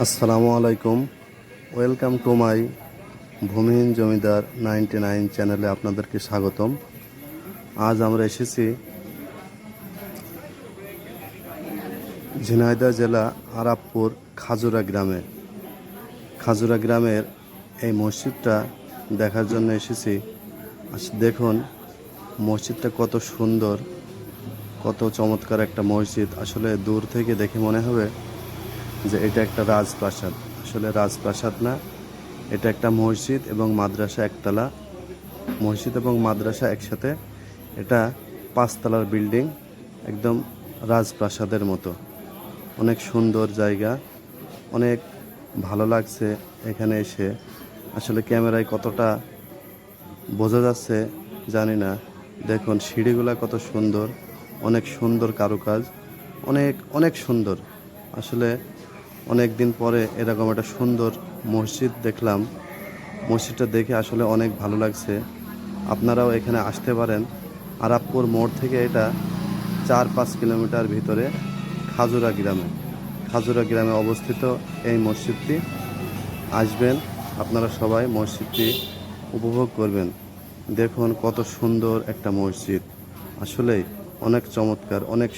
আসসালামু আলাইকুম। Welcome to my ভূমিহীন জমিদার নাইনটি নাইন চ্যানেলে আপনাদেরকে স্বাগতম। আজ আমরা এসেছি ঝিনাইদহ জেলা আরাবপুর খাজুরা গ্রামে। খাজুরা গ্রামের এই মসজিদটা দেখার জন্য এসেছি। দেখুন, মসজিদটা কত সুন্দর, কত চমৎকার একটা মসজিদ। আসলে দূর থেকে দেখে মনে হবে যে এটা একটা রাজপ্রাসাদ। আসলে রাজপ্রাসাদ না, এটা একটা মসজিদ এবং মাদ্রাসা একতলা। মসজিদ এবং মাদ্রাসা একসাথে, এটা পাঁচতলার বিল্ডিং, একদম রাজপ্রাসাদের মতো। অনেক সুন্দর জায়গা, অনেক ভালো লাগছে এখানে এসে। আসলে ক্যামেরায় কতটা বোঝা যাচ্ছে জানি না। দেখুন, সিঁড়িগুলা কত সুন্দর, অনেক সুন্দর কারুকাজ, অনেক অনেক সুন্দর। আসলে অনেক দিন পরে এরকম একটা সুন্দর মসজিদ দেখলাম। মসজিদটা দেখে আসলে অনেক ভালো লাগছে। আপনারাও এখানে আসতে পারেন। আরাবপুর মোড় থেকে এটা চার পাঁচ কিলোমিটার ভিতরে খাজুরা গ্রামে। খাজুরা গ্রামে অবস্থিত এই মসজিদটি। আসবেন, আপনারা সবাই মসজিদটি উপভোগ করবেন। দেখুন কত সুন্দর একটা মসজিদ। আসলেই অনেক চমৎকার, অনেক